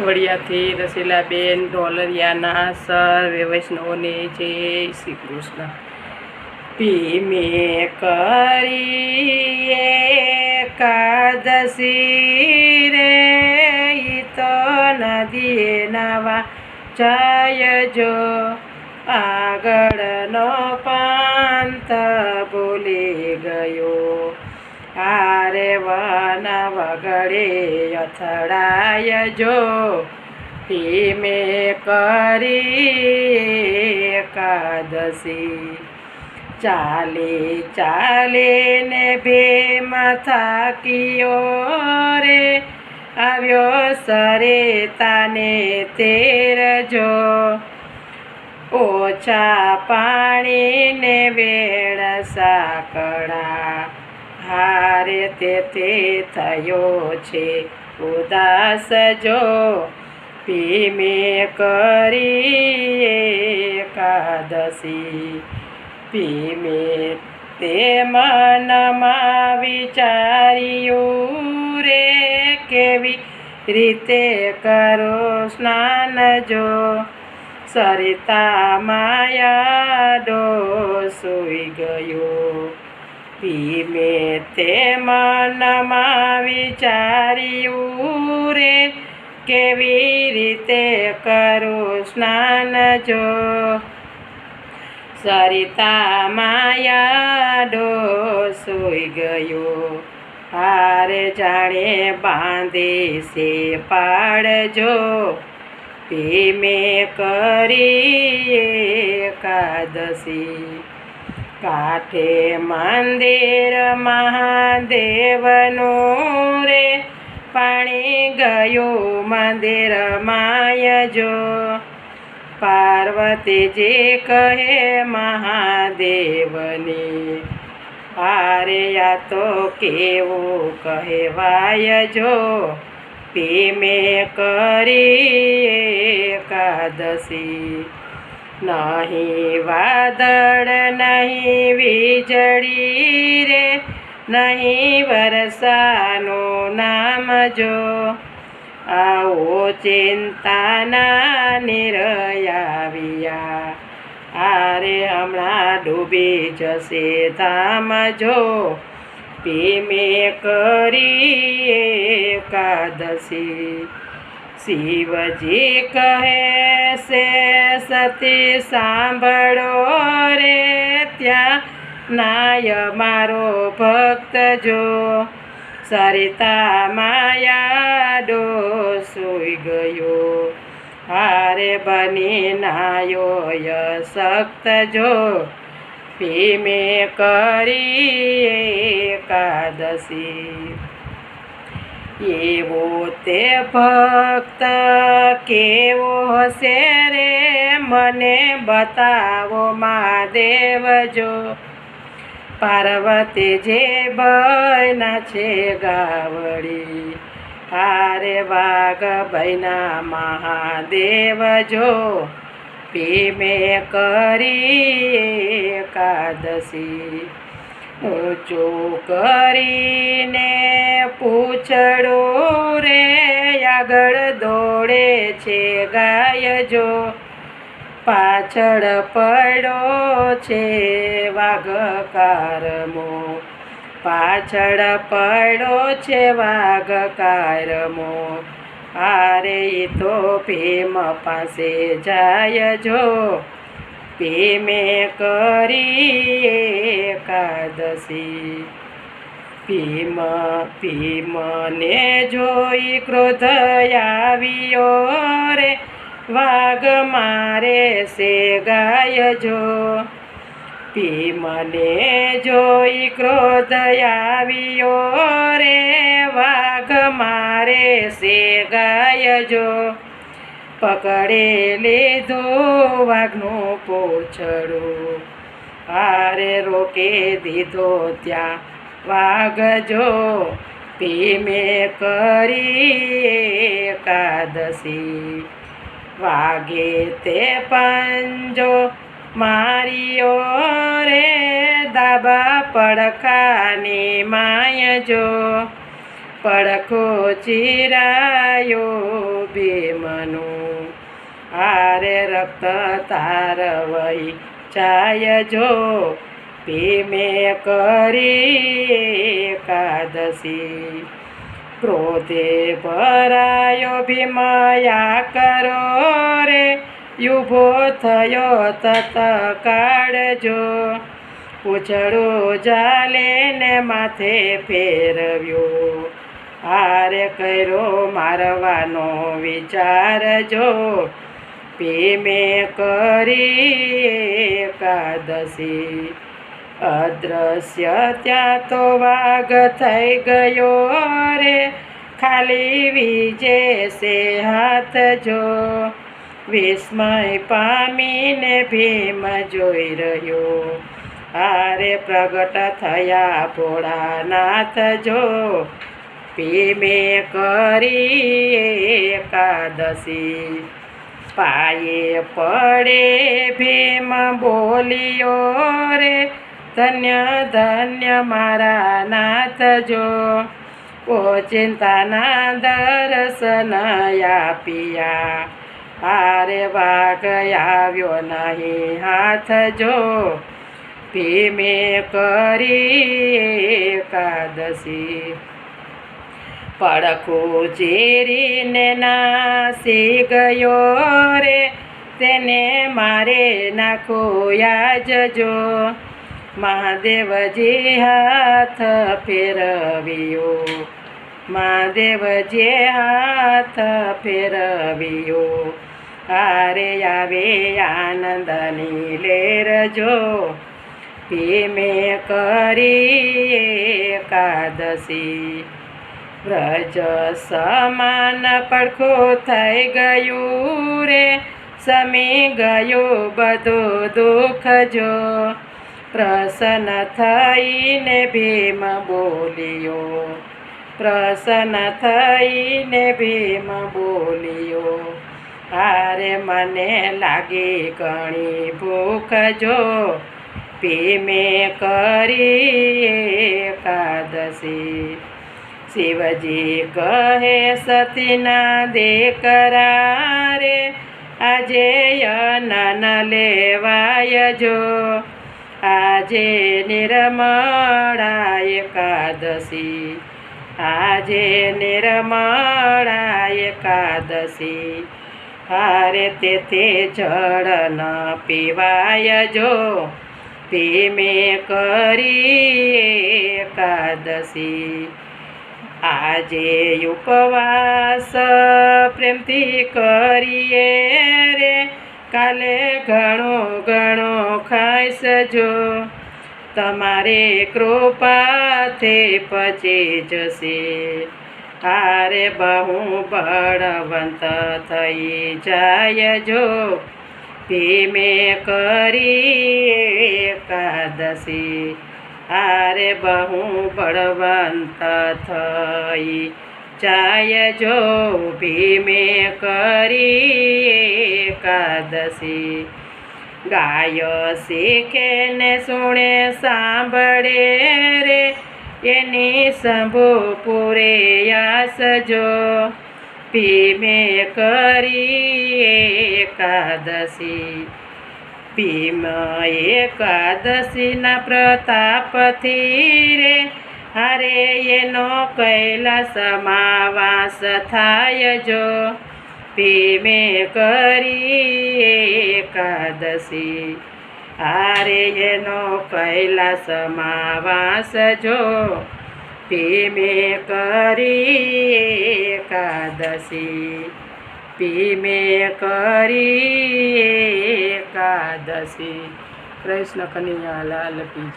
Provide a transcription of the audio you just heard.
વડિયાથી રસીલાબેન, ડોલરિયાના sir, વૈષ્ણવને જય શ્રી કૃષ્ણ. ભીમે કરીએ એકાદશી રે તો નદીએ નાવા જયજો. આગળનો પાંત ભૂલી ગયો. આરે વન વગડે અથડાય જો. ધીમે કરી એકાદશી. ચાલે ચાલે ને ભીમ થાકીઓ રે. આવ્યો સરે તાને તેરજો ઓછા પાણીને વેળ સાકડા હારે તે થયો છે. ઉદાસ જો ભીમે કરી એકાદશી. ભીમે તે મનમાં વિચાર્યું રે કેવી રીતે કરો સ્નાન જો? સરિતા માયાડો સૂઈ ગયો. ભીમે તે મનમાં વિચાર્યું રે, કેવી રીતે કરું સ્નાન જો? સરિતા માયાડો સૂઈ ગયો. હારે જાણે બાંધી સે પાડજો પીમે કરી એકાદશી. કાંઠે મંદિર મહાદેવનું રે. પાણી ગયું મંદિર માયજો પાર્વતીજી કહે મહાદેવની આરે આ તો કેવું કહેવાય જો. ભીમે કરી એકાદશી, નહીં વાદળ નહીં વીજળી રે, નહીં વરસાનું નામ જો. આવો ચિંતાના નિરયાવ્યા આરે હમણાં ડૂબી જશે ધામ જો. પીમે કરી એકાદશી. શિવજી કહે છે, સતી, સાંભળો રે ત્યાં. નાય મારો ભક્ત જો. સરિતા માયાડો સૂઈ ગયો. હારે બની નાયો યશક્ત જો. ભીમે કરી એકાદશી. એવો તે ભક્ત કેવો હશે રે? મને બતાવો મહાદેવ જો. પાર્વતી જે ભયના છે ગાવડી, હારે વાઘ ભયના મહાદેવ જો. ભીમે કરી એકાદશી ઊંચું કરીને પૂછડો રે, આગળ દોડે છે ગાય જો પાછળ પડો છે વાઘ કારમો પાછળ પડો છે વાઘ કારમો આરે તો ભીમ પાસે જાય જો ભીમે કરી એકાદશી. પીમ ભીમને જોઈ ક્રોધ આવ્યો રે. વાઘ મારે સે ગાય જો. પીમને જોઈ ક્રોધ આવ્યો રે. વાઘ મારે સે ગાય જો. પકડે લીધો વાઘનું પોછડું. હારે રોકે દીધો ત્યાં વાઘ જો ભીમે કરી એકાદશી. વાગે તે પંજો. મારીઓ રે દાબા પડખાની માય જો પડખો ચીરાયો ભીમનું. હારે રક્ત તારવઈ ચાય જો ભીમે કરી એકાદશી ક્રોધે ભરાયો ભીમયા કરો રે યુભો થયો તત કાળજો પૂછડો જાલે ને માથે ફેરવ્યો હારે કર્યો મારવાનો વિચાર ભીમે કરી એકાદશી. અદ્રશ્ય ત્યાં તો વાઘ થઈ ગયો રે. ખાલી વિજે સે હાથ જો. વિસ્મય પામીને ભીમ જોઈ રહ્યો. હારે પ્રગટ થયા ભોળાનાથ જો. ભીમે કરી એકાદશી. પાયે પડે ભીમ બોલ્યો રે, ધન્ય ધન્ય મારા નાથ જો ઓ ચિંતાના દર્શન આપ્યા હારે વાઘ આવ્યો નહીં હાથ જો ભીમે કરી એકાદશી. પડખું ચીરીને નાસી ગયો રે. તેને મારે નાખો યાજજો મહાદેવજી હાથ ફેરવ્યો. મહાદેવજી હાથ ફેરવ્યો. હારે આવે આનંદની લેરજો ભીમે કરી એકાદશી. વ્રજ સમાન પડખો થઈ ગયું રે. સમી ગયો બધો દુઃખ જો. પ્રસન્ન થઈને ભીમ બોલ્યો. પ્રસન્ન થઈને ભીમ બોલ્યો. હારે મને લાગી ઘણી ભૂખ જો. ભીમે કરી એકાદશી. શિવજી કહે, સતીના દેકરા રે આજે અનન લેવાય જો. આજે નિર્મળા એકાદશી, આજે નિર્મળા એકાદશી. હારે તે જળ ન પીવાય જો. ભીમે કરી એકાદશી. આજે ઉપવાસ પ્રેમથી કરીએ રે. કાલે ઘણો ઘણો ખાઈશ જો. તમારે કૃપાથી પચી જશે. હારે બહુ બળવંત થઈ જાય જો. ભીમે કરી એકાદશી. હારે બહુ બળવંત થઈ. જાય જો ભીમે કરી એકાદશી. ગાય શીખે ને સુણે સાંભળે રે. એની સંભો પૂરે યાસજો ભીમે કરી એકાદશી. ભીમ એકાદશીના પ્રતાપથી રે. હરે એનો કૈલાસ વાસ થાય જો. ભીમે કરી એકાદશી. હારે એનો કૈલાસ વાસ જો. ભીમે કરી એકાદશી. ભીમે કરી એકાદશી. કૃષ્ણ કનૈયા લાલ કી જય.